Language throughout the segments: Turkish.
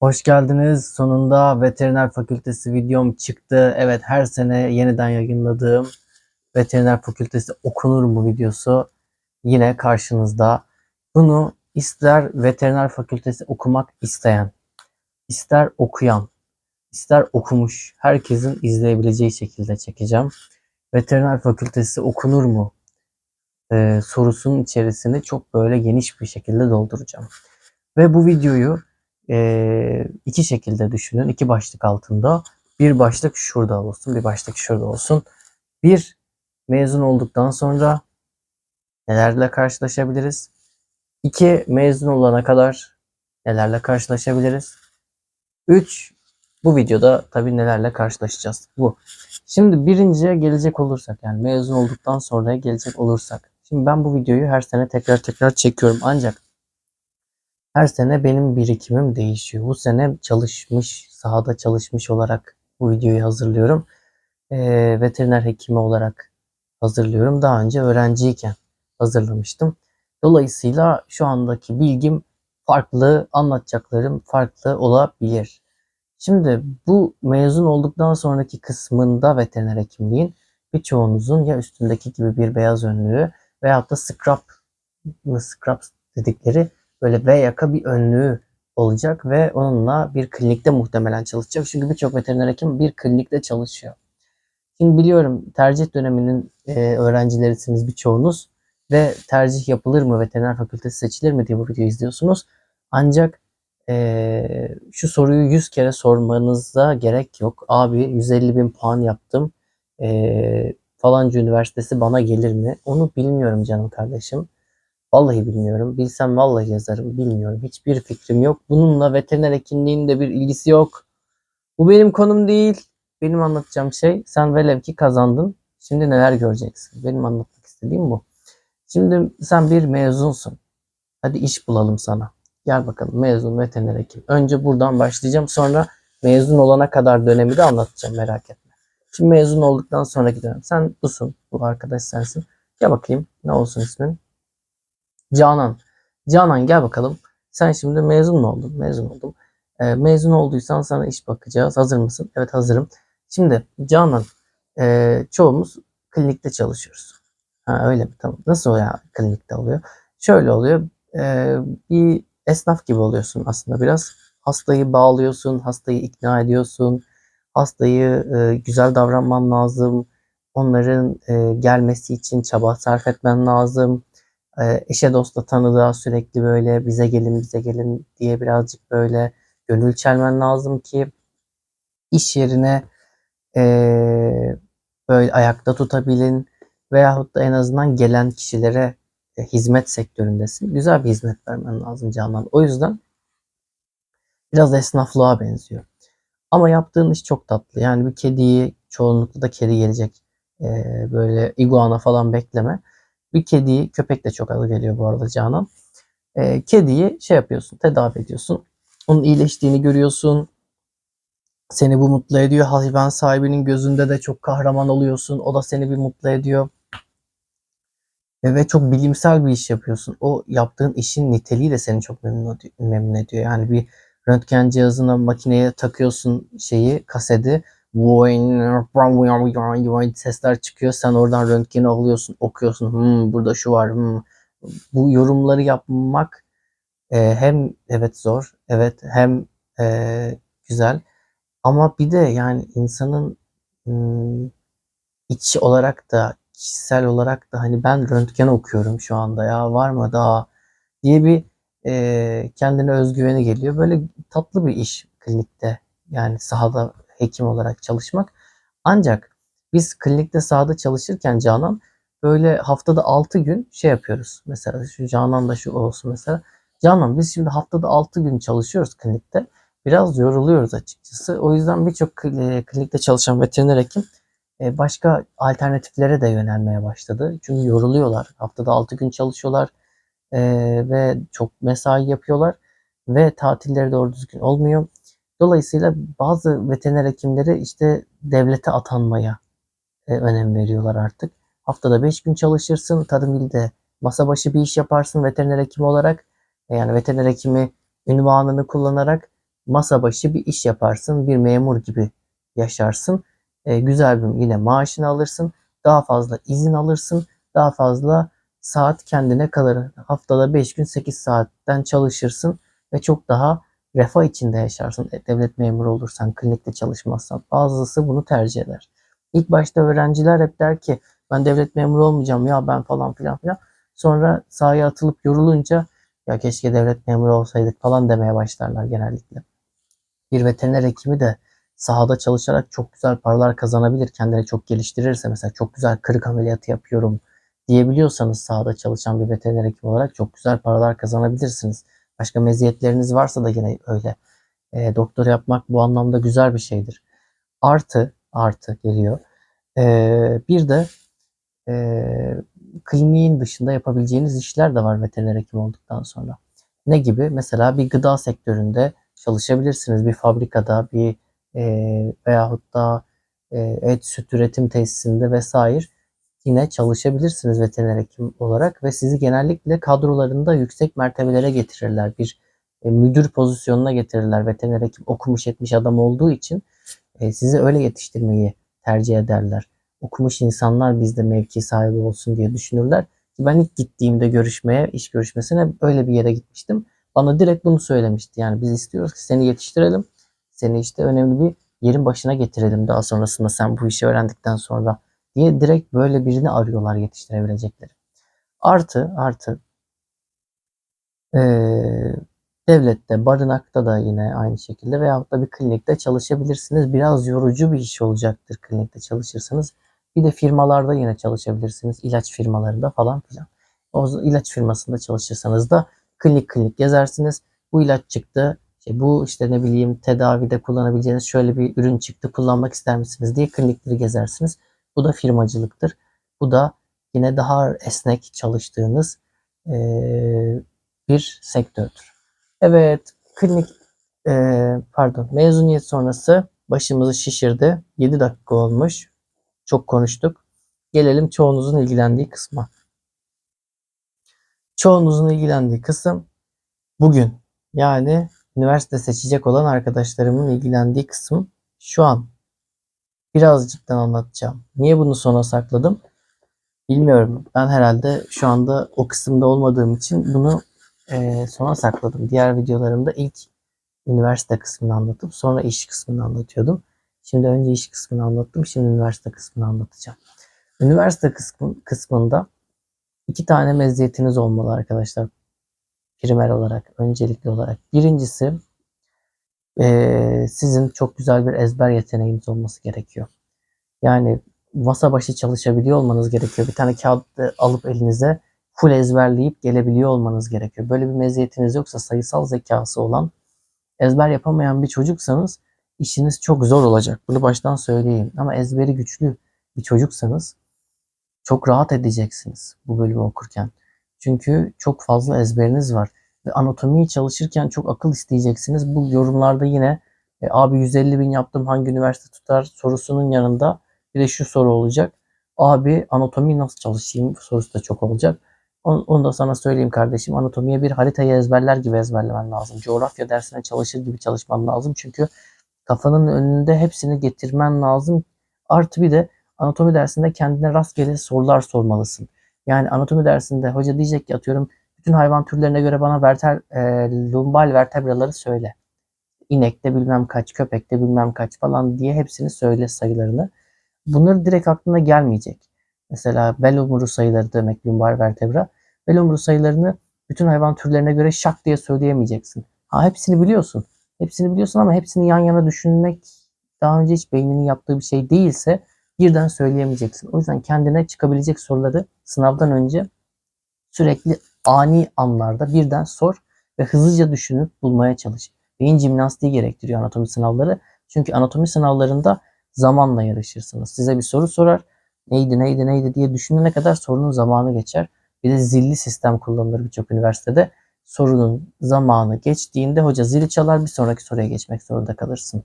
Hoş geldiniz. Sonunda veteriner fakültesi videom çıktı. Evet her sene yeniden yayınladığım veteriner fakültesi okunur mu videosu yine karşınızda. Bunu ister veteriner fakültesi okumak isteyen, ister okuyan, ister okumuş herkesin izleyebileceği şekilde çekeceğim. Veteriner fakültesi okunur mu Ee, sorusunun içerisini çok böyle geniş bir şekilde dolduracağım. Ve bu videoyu e, iki şekilde düşünün. iki başlık altında. Bir başlık şurada olsun, bir başlık şurada olsun. Bir, mezun olduktan sonra nelerle karşılaşabiliriz? İki, mezun olana kadar nelerle karşılaşabiliriz? Üç, bu videoda tabii nelerle karşılaşacağız. Bu. Şimdi birinciye gelecek olursak yani mezun olduktan sonraya gelecek olursak. Şimdi ben bu videoyu her sene tekrar tekrar çekiyorum ancak her sene benim birikimim değişiyor. Bu sene çalışmış, sahada çalışmış olarak bu videoyu hazırlıyorum. Ee, veteriner hekimi olarak hazırlıyorum. Daha önce öğrenciyken hazırlamıştım. Dolayısıyla şu andaki bilgim farklı, anlatacaklarım farklı olabilir. Şimdi bu mezun olduktan sonraki kısmında veteriner hekimliğin birçoğunuzun ya üstündeki gibi bir beyaz önlüğü veyahut da scrap, scrap dedikleri böyle V yaka bir önlüğü olacak ve onunla bir klinikte muhtemelen çalışacak. Çünkü birçok veteriner hekim bir klinikte çalışıyor. Şimdi biliyorum tercih döneminin e, öğrencilerisiniz birçoğunuz ve tercih yapılır mı, veteriner fakültesi seçilir mi diye bu videoyu izliyorsunuz. Ancak e, şu soruyu 100 kere sormanıza gerek yok. Abi 150 bin puan yaptım. E, falanca üniversitesi bana gelir mi? Onu bilmiyorum canım kardeşim. Vallahi bilmiyorum. Bilsem vallahi yazarım. Bilmiyorum. Hiçbir fikrim yok. Bununla veteriner hekimliğin de bir ilgisi yok. Bu benim konum değil. Benim anlatacağım şey sen velev ki kazandın. Şimdi neler göreceksin? Benim anlatmak istediğim bu. Şimdi sen bir mezunsun. Hadi iş bulalım sana. Gel bakalım mezun veteriner hekim. Önce buradan başlayacağım. Sonra mezun olana kadar dönemi de anlatacağım merak etme. Şimdi mezun olduktan sonraki dönem. Sen busun. Bu arkadaş sensin. Gel bakayım. Ne olsun ismin? Canan. Canan gel bakalım. Sen şimdi mezun mu oldun? Mezun oldum. E, mezun olduysan sana iş bakacağız. Hazır mısın? Evet hazırım. Şimdi Canan e, çoğumuz klinikte çalışıyoruz. Ha öyle mi? Tamam. Nasıl o ya klinikte oluyor? Şöyle oluyor. E, bir esnaf gibi oluyorsun aslında biraz. Hastayı bağlıyorsun, hastayı ikna ediyorsun. Hastayı e, güzel davranman lazım. Onların e, gelmesi için çaba sarf etmen lazım e, eşe dosta tanıdığa sürekli böyle bize gelin bize gelin diye birazcık böyle gönül çelmen lazım ki iş yerine e, böyle ayakta tutabilin veyahut da en azından gelen kişilere e, hizmet sektöründesin. Güzel bir hizmet vermen lazım Canan. O yüzden biraz esnaflığa benziyor. Ama yaptığın iş çok tatlı. Yani bir kediyi çoğunlukla da kedi gelecek. E, böyle iguana falan bekleme. Bir kediyi, köpek de çok adı geliyor bu arada Canan. E, kediyi şey yapıyorsun, tedavi ediyorsun. Onun iyileştiğini görüyorsun. Seni bu mutlu ediyor. Hayvan sahibinin gözünde de çok kahraman oluyorsun. O da seni bir mutlu ediyor. Ve çok bilimsel bir iş yapıyorsun. O yaptığın işin niteliği de seni çok memnun, memnun ediyor. Yani bir röntgen cihazına makineye takıyorsun şeyi, kaseti sesler çıkıyor. Sen oradan röntgeni alıyorsun, okuyorsun. Hmm, burada şu var. Hmm. Bu yorumları yapmak e, hem evet zor, evet hem e, güzel. Ama bir de yani insanın hmm, iç olarak da kişisel olarak da hani ben röntgen okuyorum şu anda ya var mı daha diye bir e, kendine özgüveni geliyor. Böyle tatlı bir iş klinikte yani sahada hekim olarak çalışmak. Ancak biz klinikte sahada çalışırken Canan böyle haftada 6 gün şey yapıyoruz. Mesela şu Canan da şu olsun mesela. Canan biz şimdi haftada 6 gün çalışıyoruz klinikte. Biraz yoruluyoruz açıkçası. O yüzden birçok klinikte çalışan veteriner hekim e, başka alternatiflere de yönelmeye başladı. Çünkü yoruluyorlar. Haftada 6 gün çalışıyorlar e, ve çok mesai yapıyorlar ve tatilleri doğru düzgün olmuyor. Dolayısıyla bazı veteriner hekimleri işte devlete atanmaya e, önem veriyorlar artık. Haftada 5 gün çalışırsın, tarım ilde masa başı bir iş yaparsın veteriner hekim olarak. E, yani veteriner hekimi ünvanını kullanarak masa başı bir iş yaparsın, bir memur gibi yaşarsın. E, güzel bir yine maaşını alırsın, daha fazla izin alırsın, daha fazla saat kendine kalır. Haftada 5 gün 8 saatten çalışırsın ve çok daha refah içinde yaşarsın. E, devlet memuru olursan, klinikte çalışmazsan. Bazısı bunu tercih eder. İlk başta öğrenciler hep der ki ben devlet memuru olmayacağım ya ben falan filan filan. Sonra sahaya atılıp yorulunca ya keşke devlet memuru olsaydık falan demeye başlarlar genellikle. Bir veteriner hekimi de sahada çalışarak çok güzel paralar kazanabilir. Kendini çok geliştirirse mesela çok güzel kırık ameliyatı yapıyorum diyebiliyorsanız sahada çalışan bir veteriner hekim olarak çok güzel paralar kazanabilirsiniz. Başka meziyetleriniz varsa da yine öyle. E, doktor yapmak bu anlamda güzel bir şeydir. Artı, artı geliyor. E, bir de e, kliniğin dışında yapabileceğiniz işler de var veteriner hekim olduktan sonra. Ne gibi? Mesela bir gıda sektöründe çalışabilirsiniz. Bir fabrikada, bir e, veyahut da e, et süt üretim tesisinde vesaire yine çalışabilirsiniz veteriner hekim olarak ve sizi genellikle kadrolarında yüksek mertebelere getirirler. Bir e, müdür pozisyonuna getirirler. Veteriner hekim okumuş etmiş adam olduğu için e, sizi öyle yetiştirmeyi tercih ederler. Okumuş insanlar bizde mevki sahibi olsun diye düşünürler. Ben ilk gittiğimde görüşmeye, iş görüşmesine öyle bir yere gitmiştim. Bana direkt bunu söylemişti. Yani biz istiyoruz ki seni yetiştirelim. Seni işte önemli bir yerin başına getirelim daha sonrasında sen bu işi öğrendikten sonra diye direkt böyle birini arıyorlar yetiştirebilecekleri. Artı artı ee, devlette, barınakta da yine aynı şekilde veyahut da bir klinikte çalışabilirsiniz. Biraz yorucu bir iş olacaktır klinikte çalışırsanız. Bir de firmalarda yine çalışabilirsiniz. ilaç firmalarında falan filan. O ilaç firmasında çalışırsanız da klinik klinik gezersiniz. Bu ilaç çıktı. İşte bu işte ne bileyim tedavide kullanabileceğiniz şöyle bir ürün çıktı kullanmak ister misiniz diye klinikleri gezersiniz. Bu da firmacılıktır. Bu da yine daha esnek çalıştığınız e, bir sektördür. Evet, klinik e, pardon mezuniyet sonrası başımızı şişirdi. 7 dakika olmuş. Çok konuştuk. Gelelim çoğunuzun ilgilendiği kısma. Çoğunuzun ilgilendiği kısım bugün. Yani üniversite seçecek olan arkadaşlarımın ilgilendiği kısım şu an birazcıktan anlatacağım. Niye bunu sona sakladım? Bilmiyorum. Ben herhalde şu anda o kısımda olmadığım için bunu e, sona sakladım. Diğer videolarımda ilk üniversite kısmını anlatıp sonra iş kısmını anlatıyordum. Şimdi önce iş kısmını anlattım. Şimdi üniversite kısmını anlatacağım. Üniversite kısmı, kısmında iki tane meziyetiniz olmalı arkadaşlar. Primer olarak, öncelikli olarak. Birincisi e, sizin çok güzel bir ezber yeteneğiniz olması gerekiyor. Yani masa başı çalışabiliyor olmanız gerekiyor. Bir tane kağıt alıp elinize full ezberleyip gelebiliyor olmanız gerekiyor. Böyle bir meziyetiniz yoksa sayısal zekası olan ezber yapamayan bir çocuksanız işiniz çok zor olacak. Bunu baştan söyleyeyim. Ama ezberi güçlü bir çocuksanız çok rahat edeceksiniz bu bölümü okurken. Çünkü çok fazla ezberiniz var. Anatomiyi çalışırken çok akıl isteyeceksiniz. Bu yorumlarda yine e, abi 150 bin yaptım hangi üniversite tutar sorusunun yanında bir de şu soru olacak. Abi anatomi nasıl çalışayım sorusu da çok olacak. Onu, onu da sana söyleyeyim kardeşim. Anatomiye bir haritayı ezberler gibi ezberlemen lazım. Coğrafya dersine çalışır gibi çalışman lazım. Çünkü kafanın önünde hepsini getirmen lazım. Artı bir de anatomi dersinde kendine rastgele sorular sormalısın. Yani anatomi dersinde hoca diyecek ki atıyorum bütün hayvan türlerine göre bana verter, e, lumbal vertebraları söyle. İnekte bilmem kaç, köpekte bilmem kaç falan diye hepsini söyle sayılarını. Bunları direkt aklına gelmeyecek. Mesela bel omuru sayıları demek lumbal vertebra. Bel omuru sayılarını bütün hayvan türlerine göre şak diye söyleyemeyeceksin. Ha hepsini biliyorsun. Hepsini biliyorsun ama hepsini yan yana düşünmek daha önce hiç beyninin yaptığı bir şey değilse birden söyleyemeyeceksin. O yüzden kendine çıkabilecek soruları sınavdan önce sürekli ani anlarda birden sor ve hızlıca düşünüp bulmaya çalış. Beyin jimnastiği gerektiriyor anatomi sınavları. Çünkü anatomi sınavlarında zamanla yarışırsınız. Size bir soru sorar. Neydi neydi neydi diye düşünene kadar sorunun zamanı geçer. Bir de zilli sistem kullanılır birçok üniversitede. Sorunun zamanı geçtiğinde hoca zili çalar bir sonraki soruya geçmek zorunda kalırsın.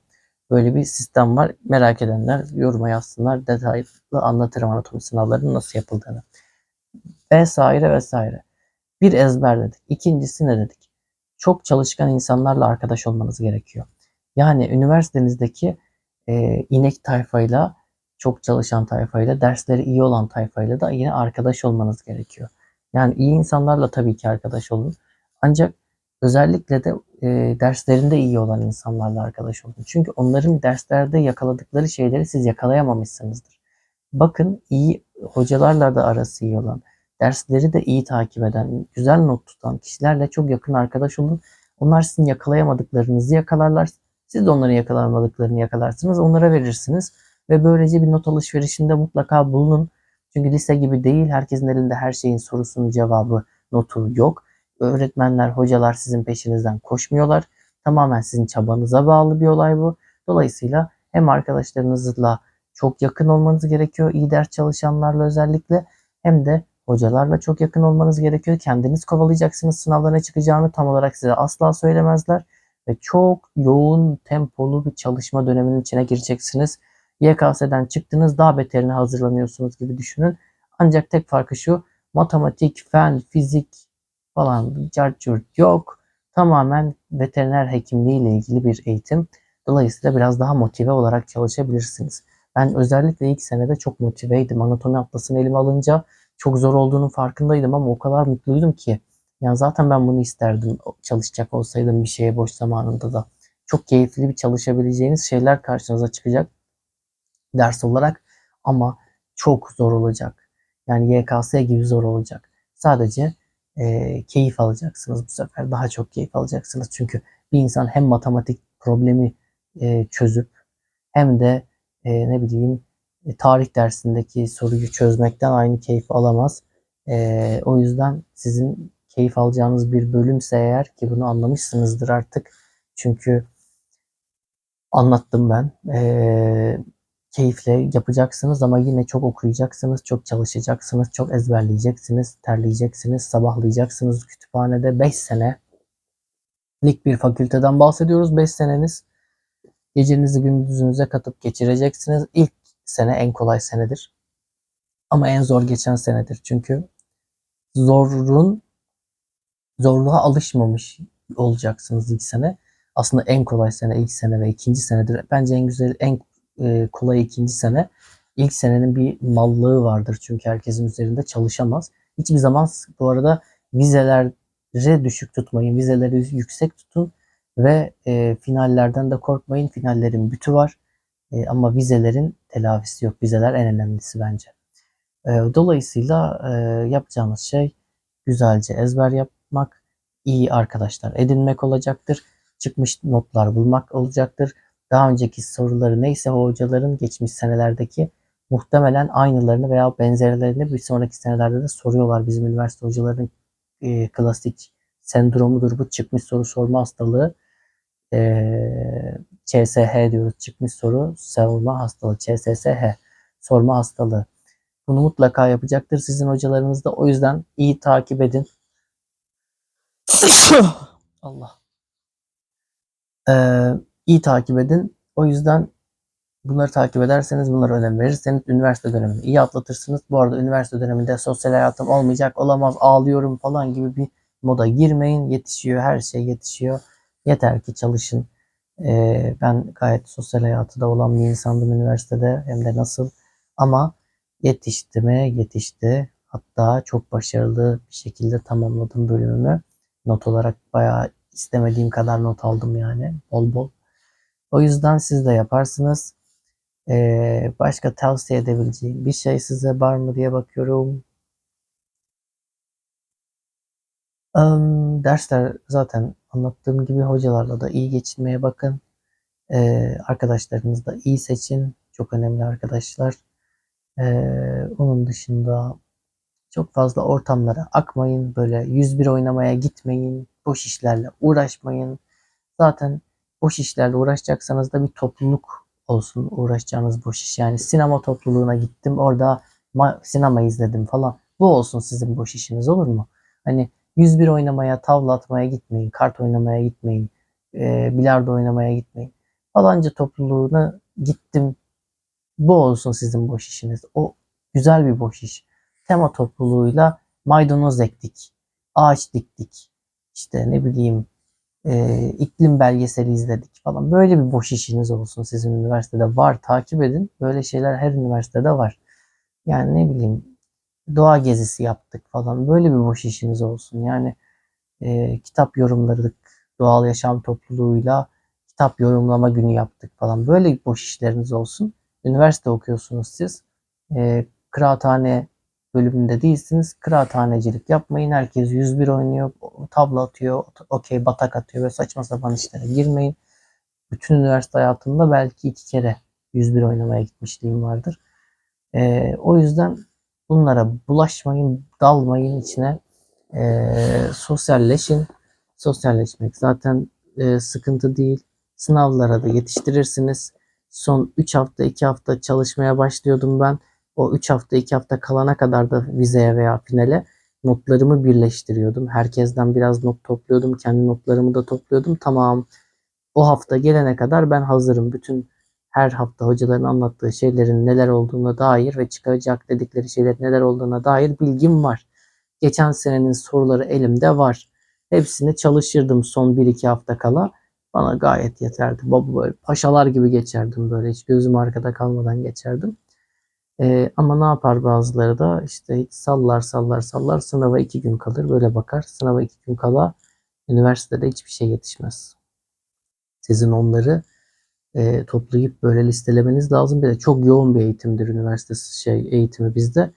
Böyle bir sistem var. Merak edenler yoruma yazsınlar. Detaylı anlatırım anatomi sınavlarının nasıl yapıldığını. Vesaire vesaire. Bir ezber dedik. İkincisi ne dedik? çok çalışkan insanlarla arkadaş olmanız gerekiyor. Yani üniversitenizdeki e, inek tayfayla, çok çalışan tayfayla, dersleri iyi olan tayfayla da yine arkadaş olmanız gerekiyor. Yani iyi insanlarla tabii ki arkadaş olun. Ancak özellikle de e, derslerinde iyi olan insanlarla arkadaş olun. Çünkü onların derslerde yakaladıkları şeyleri siz yakalayamamışsınızdır. Bakın iyi hocalarla da arası iyi olan, dersleri de iyi takip eden, güzel not tutan kişilerle çok yakın arkadaş olun. Onlar sizin yakalayamadıklarınızı yakalarlar. Siz de onların yakalamadıklarını yakalarsınız. Onlara verirsiniz. Ve böylece bir not alışverişinde mutlaka bulunun. Çünkü lise gibi değil. Herkesin elinde her şeyin sorusunun cevabı, notu yok. Öğretmenler, hocalar sizin peşinizden koşmuyorlar. Tamamen sizin çabanıza bağlı bir olay bu. Dolayısıyla hem arkadaşlarınızla çok yakın olmanız gerekiyor. iyi ders çalışanlarla özellikle hem de hocalarla çok yakın olmanız gerekiyor. Kendiniz kovalayacaksınız sınavlara çıkacağını tam olarak size asla söylemezler. Ve çok yoğun tempolu bir çalışma döneminin içine gireceksiniz. YKS'den çıktınız daha beterine hazırlanıyorsunuz gibi düşünün. Ancak tek farkı şu matematik, fen, fizik falan carcurt yok. Tamamen veteriner hekimliği ile ilgili bir eğitim. Dolayısıyla biraz daha motive olarak çalışabilirsiniz. Ben özellikle ilk senede çok motiveydim. Anatomi atlasını elime alınca çok zor olduğunun farkındaydım ama o kadar mutluydum ki. Yani zaten ben bunu isterdim çalışacak olsaydım bir şeye boş zamanında da. Çok keyifli bir çalışabileceğiniz şeyler karşınıza çıkacak ders olarak ama çok zor olacak. Yani YKS gibi zor olacak. Sadece e, keyif alacaksınız bu sefer. Daha çok keyif alacaksınız. Çünkü bir insan hem matematik problemi e, çözüp hem de e, ne bileyim tarih dersindeki soruyu çözmekten aynı keyif alamaz. E, o yüzden sizin keyif alacağınız bir bölümse eğer ki bunu anlamışsınızdır artık. Çünkü anlattım ben. E, keyifle yapacaksınız ama yine çok okuyacaksınız, çok çalışacaksınız, çok ezberleyeceksiniz, terleyeceksiniz, sabahlayacaksınız kütüphanede 5 sene lik bir fakülteden bahsediyoruz. 5 seneniz gecenizi gündüzünüze katıp geçireceksiniz. İlk sene en kolay senedir. Ama en zor geçen senedir. Çünkü zorun zorluğa alışmamış olacaksınız ilk sene. Aslında en kolay sene ilk sene ve ikinci senedir. Bence en güzel, en e, kolay ikinci sene. İlk senenin bir mallığı vardır çünkü herkesin üzerinde çalışamaz. Hiçbir zaman bu arada vizeleri düşük tutmayın, vizeleri yüksek tutun ve e, finallerden de korkmayın. Finallerin bütü var e, ama vizelerin telafisi yok. Vizeler en önemlisi bence. E, dolayısıyla e, yapacağınız şey güzelce ezber yapmak, iyi arkadaşlar edinmek olacaktır. Çıkmış notlar bulmak olacaktır daha önceki soruları neyse hocaların geçmiş senelerdeki muhtemelen aynılarını veya benzerlerini bir sonraki senelerde de soruyorlar. Bizim üniversite hocalarının e, klasik sendromudur bu çıkmış soru sorma hastalığı. E, CSH diyoruz çıkmış soru sorma hastalığı. CSSH sorma hastalığı. Bunu mutlaka yapacaktır sizin hocalarınız da. O yüzden iyi takip edin. Allah. Ee, iyi takip edin. O yüzden bunları takip ederseniz, bunlara önem verirseniz üniversite dönemini iyi atlatırsınız. Bu arada üniversite döneminde sosyal hayatım olmayacak, olamaz, ağlıyorum falan gibi bir moda girmeyin. Yetişiyor, her şey yetişiyor. Yeter ki çalışın. Ee, ben gayet sosyal hayatı da olan bir insandım üniversitede hem de nasıl. Ama yetişti mi? Yetişti. Hatta çok başarılı bir şekilde tamamladım bölümümü. Not olarak bayağı istemediğim kadar not aldım yani. Bol bol. O yüzden siz de yaparsınız. Ee, başka tavsiye edebileceğim bir şey size var mı diye bakıyorum. Um, dersler zaten anlattığım gibi hocalarla da iyi geçinmeye bakın. Ee, arkadaşlarınızı da iyi seçin. Çok önemli arkadaşlar. Ee, onun dışında çok fazla ortamlara akmayın. Böyle 101 oynamaya gitmeyin. Boş işlerle uğraşmayın. Zaten boş işlerle uğraşacaksanız da bir topluluk olsun uğraşacağınız boş iş. Yani sinema topluluğuna gittim orada sinema izledim falan. Bu olsun sizin boş işiniz olur mu? Hani 101 oynamaya, tavla atmaya gitmeyin, kart oynamaya gitmeyin, e, bilardo oynamaya gitmeyin. Falanca topluluğuna gittim. Bu olsun sizin boş işiniz. O güzel bir boş iş. Tema topluluğuyla maydanoz ektik, ağaç diktik, işte ne bileyim e, iklim belgeseli izledik falan. Böyle bir boş işiniz olsun sizin üniversitede var. Takip edin. Böyle şeyler her üniversitede var. Yani ne bileyim doğa gezisi yaptık falan. Böyle bir boş işiniz olsun. Yani e, kitap yorumladık doğal yaşam topluluğuyla kitap yorumlama günü yaptık falan. Böyle boş işleriniz olsun. Üniversite okuyorsunuz siz. E, kıraathane bölümünde değilsiniz. Kıraathanecilik yapmayın. Herkes 101 oynuyor. Tablo atıyor. Okey batak atıyor. Ve saçma sapan işlere girmeyin. Bütün üniversite hayatımda belki iki kere 101 oynamaya gitmişliğim vardır. E, o yüzden bunlara bulaşmayın. Dalmayın içine. E, sosyalleşin. Sosyalleşmek zaten e, sıkıntı değil. Sınavlara da yetiştirirsiniz. Son 3 hafta 2 hafta çalışmaya başlıyordum ben. O 3 hafta 2 hafta kalana kadar da vizeye veya finale notlarımı birleştiriyordum. Herkesten biraz not topluyordum. Kendi notlarımı da topluyordum. Tamam. O hafta gelene kadar ben hazırım. Bütün her hafta hocaların anlattığı şeylerin neler olduğuna dair ve çıkacak dedikleri şeylerin neler olduğuna dair bilgim var. Geçen senenin soruları elimde var. Hepsini çalışırdım son 1-2 hafta kala. Bana gayet yeterdi. Baba böyle paşalar gibi geçerdim böyle. Hiç gözüm arkada kalmadan geçerdim. Ee, ama ne yapar bazıları da işte hiç sallar sallar sallar sınava iki gün kalır böyle bakar. Sınava iki gün kala üniversitede hiçbir şey yetişmez. Sizin onları e, toplayıp böyle listelemeniz lazım. Bir de çok yoğun bir eğitimdir üniversite şey eğitimi bizde.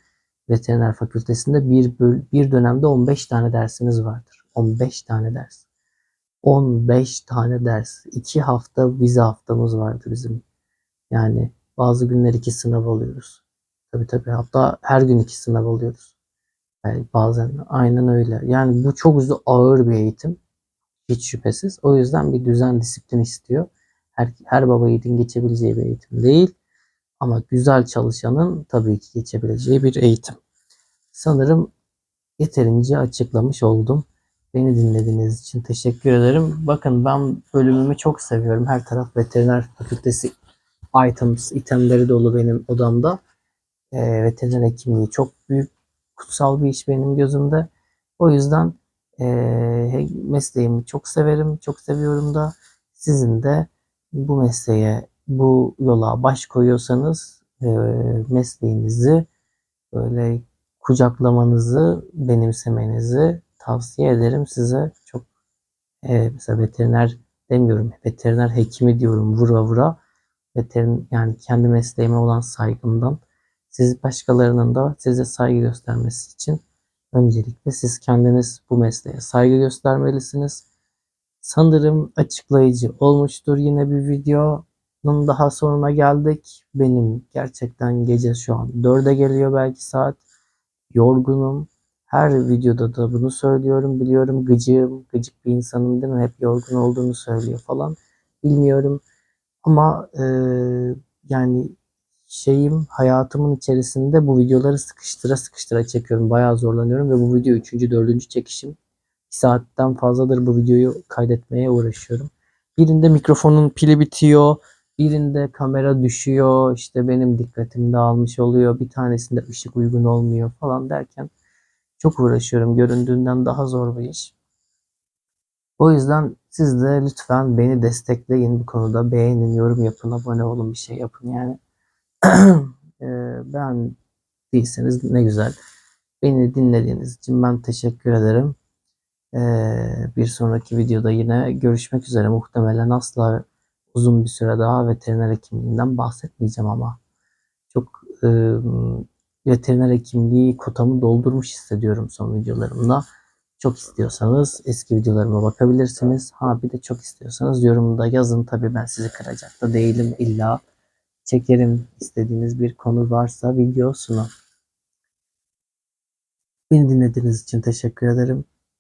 Veteriner fakültesinde bir, bir dönemde 15 tane dersiniz vardır. 15 tane ders. 15 tane ders. 2 hafta vize haftamız vardı bizim. Yani bazı günler iki sınav alıyoruz. Tabii tabii hatta her gün iki sınav alıyoruz. Yani bazen aynen öyle. Yani bu çok ağır bir eğitim. Hiç şüphesiz. O yüzden bir düzen disiplin istiyor. Her, her baba yiğidin geçebileceği bir eğitim değil. Ama güzel çalışanın tabii ki geçebileceği bir eğitim. Sanırım yeterince açıklamış oldum. Beni dinlediğiniz için teşekkür ederim. Bakın ben bölümümü çok seviyorum. Her taraf veteriner fakültesi items, itemleri dolu benim odamda. E, veteriner hekimliği çok büyük, kutsal bir iş benim gözümde. O yüzden e, mesleğimi çok severim, çok seviyorum da sizin de bu mesleğe, bu yola baş koyuyorsanız e, mesleğinizi böyle kucaklamanızı, benimsemenizi tavsiye ederim size. Çok e, mesela veteriner demiyorum, veteriner hekimi diyorum vura vura. Veterin yani kendi mesleğime olan saygımdan siz başkalarının da size saygı göstermesi için öncelikle siz kendiniz bu mesleğe saygı göstermelisiniz. Sanırım açıklayıcı olmuştur yine bir videonun daha sonuna geldik. Benim gerçekten gece şu an 4'e geliyor belki saat. Yorgunum. Her videoda da bunu söylüyorum. Biliyorum gıcığım, gıcık bir insanım değil mi? Hep yorgun olduğunu söylüyor falan. Bilmiyorum. Ama e, yani şeyim hayatımın içerisinde bu videoları sıkıştıra sıkıştıra çekiyorum. Bayağı zorlanıyorum ve bu video 3. 4. çekişim. Bir saatten fazladır bu videoyu kaydetmeye uğraşıyorum. Birinde mikrofonun pili bitiyor. Birinde kamera düşüyor. işte benim dikkatim dağılmış oluyor. Bir tanesinde ışık uygun olmuyor falan derken çok uğraşıyorum. Göründüğünden daha zor bir iş. O yüzden siz de lütfen beni destekleyin bu konuda. Beğenin, yorum yapın, abone olun, bir şey yapın yani. e, ben değilseniz ne güzel. Beni dinlediğiniz için ben teşekkür ederim. Ee, bir sonraki videoda yine görüşmek üzere. Muhtemelen asla uzun bir süre daha veteriner hekimliğinden bahsetmeyeceğim ama çok e, veteriner hekimliği kotamı doldurmuş hissediyorum son videolarımda. Çok istiyorsanız eski videolarıma bakabilirsiniz. Ha bir de çok istiyorsanız yorumda yazın. Tabii ben sizi kıracak da değilim. İlla çekerim istediğiniz bir konu varsa videosunu. Beni dinlediğiniz için teşekkür ederim.